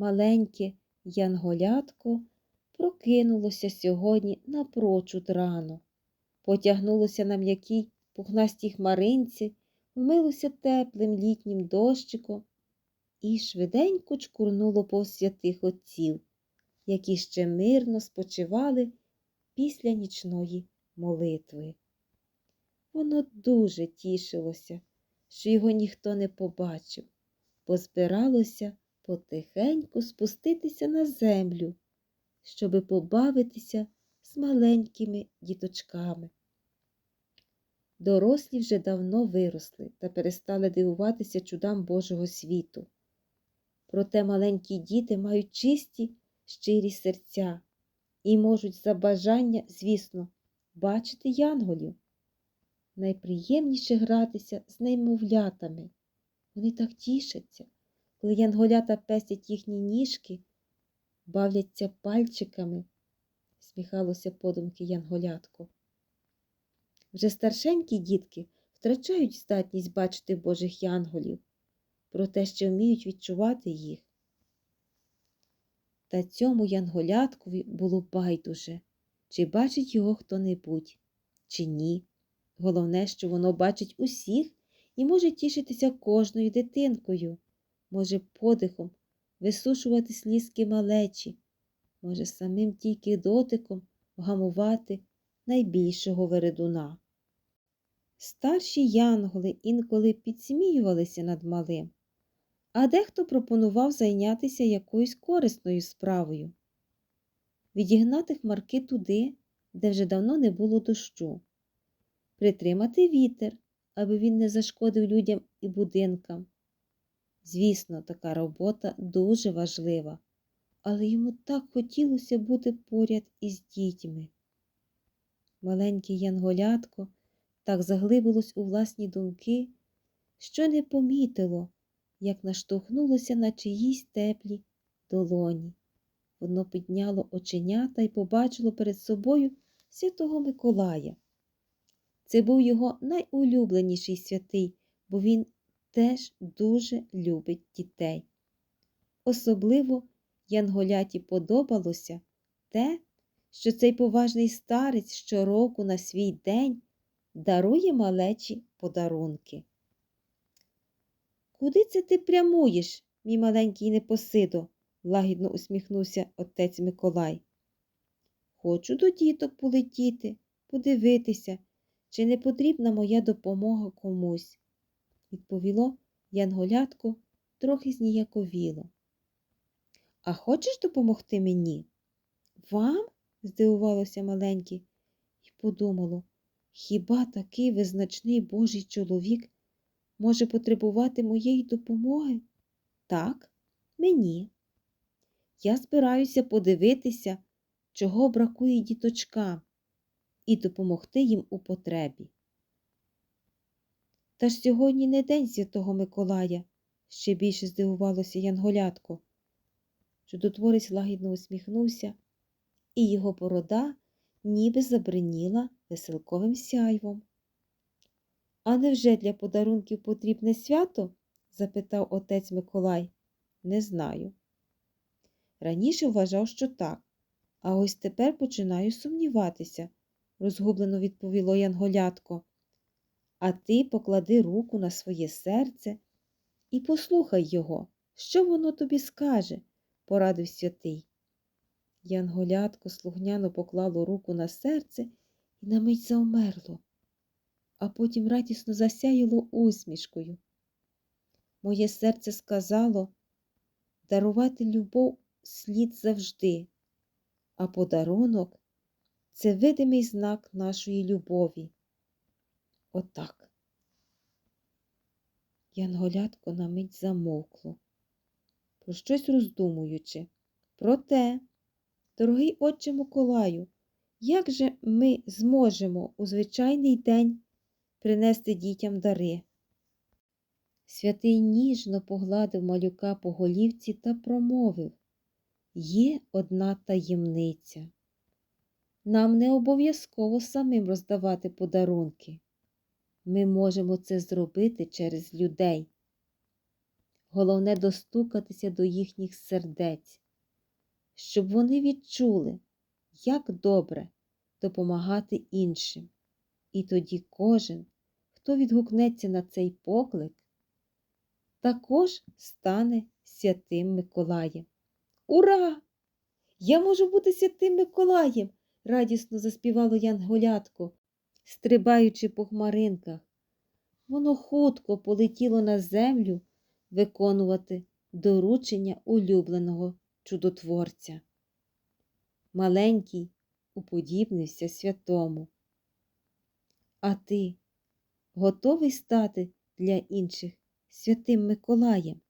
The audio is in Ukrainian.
маленьке янголятко прокинулося сьогодні напрочуд рано, потягнулося на м'якій пухнастій хмаринці, вмилося теплим літнім дощиком і швиденько чкурнуло повз святих отців, які ще мирно спочивали після нічної молитви. Воно дуже тішилося, що його ніхто не побачив, бо збиралося потихеньку спуститися на землю, щоби побавитися з маленькими діточками. Дорослі вже давно виросли та перестали дивуватися чудам Божого світу. Проте маленькі діти мають чисті, щирі серця і можуть за бажання, звісно, бачити янголів. Найприємніше гратися з немовлятами. Вони так тішаться, коли янголята пестять їхні ніжки, бавляться пальчиками, сміхалося подумки янголятко. Вже старшенькі дітки втрачають здатність бачити божих янголів, проте ще вміють відчувати їх. Та цьому янголяткові було байдуже, чи бачить його хто-небудь, чи ні. Головне, що воно бачить усіх і може тішитися кожною дитинкою, може подихом висушувати слізки малечі, може самим тільки дотиком вгамувати найбільшого вередуна. Старші янголи інколи підсміювалися над малим, а дехто пропонував зайнятися якоюсь корисною справою, відігнати хмарки туди, де вже давно не було дощу, притримати вітер, аби він не зашкодив людям і будинкам. Звісно, така робота дуже важлива, але йому так хотілося бути поряд із дітьми. Маленьке янголятко так заглибилось у власні думки, що не помітило, як наштовхнулося на чиїсь теплі долоні. Воно підняло оченята і побачило перед собою святого Миколая. Це був його найулюбленіший святий, бо він теж дуже любить дітей. Особливо Янголяті подобалося те, що цей поважний старець щороку на свій день дарує малечі подарунки. Куди це ти прямуєш, мій маленький непосидо? лагідно усміхнувся отець Миколай. Хочу до діток полетіти, подивитися, чи не потрібна моя допомога комусь, відповіло Янголятко трохи зніяковіло. А хочеш допомогти мені? Вам? здивувалося маленьке і подумало, хіба такий визначний божий чоловік може потребувати моєї допомоги? Так, мені. Я збираюся подивитися, чого бракує діточкам, і допомогти їм у потребі. Та ж сьогодні не день Святого Миколая, ще більше здивувалося Янголятко. Чудотворець лагідно усміхнувся, і його борода ніби забриніла веселковим сяйвом. А невже для подарунків потрібне свято? запитав отець Миколай. Не знаю. Раніше вважав, що так, а ось тепер починаю сумніватися, розгублено відповіло Янголятко. А ти поклади руку на своє серце і послухай його, що воно тобі скаже, порадив святий. Янголятко слухняно поклало руку на серце і на мить завмерло, а потім радісно засяяло усмішкою. Моє серце сказало дарувати любов слід завжди, а подарунок це видимий знак нашої любові. Отак. Янголятко на мить замовкло, про щось роздумуючи. Проте, дорогий отче Миколаю, як же ми зможемо у звичайний день принести дітям дари? Святий ніжно погладив малюка по голівці та промовив Є одна таємниця. Нам не обов'язково самим роздавати подарунки. Ми можемо це зробити через людей. Головне достукатися до їхніх сердець, щоб вони відчули, як добре допомагати іншим. І тоді кожен, хто відгукнеться на цей поклик, також стане святим Миколаєм. Ура! Я можу бути святим Миколаєм! радісно заспівало янголятко, стрибаючи по хмаринках. Воно хутко полетіло на землю виконувати доручення улюбленого чудотворця. Маленький уподібнився святому. А ти готовий стати для інших святим Миколаєм?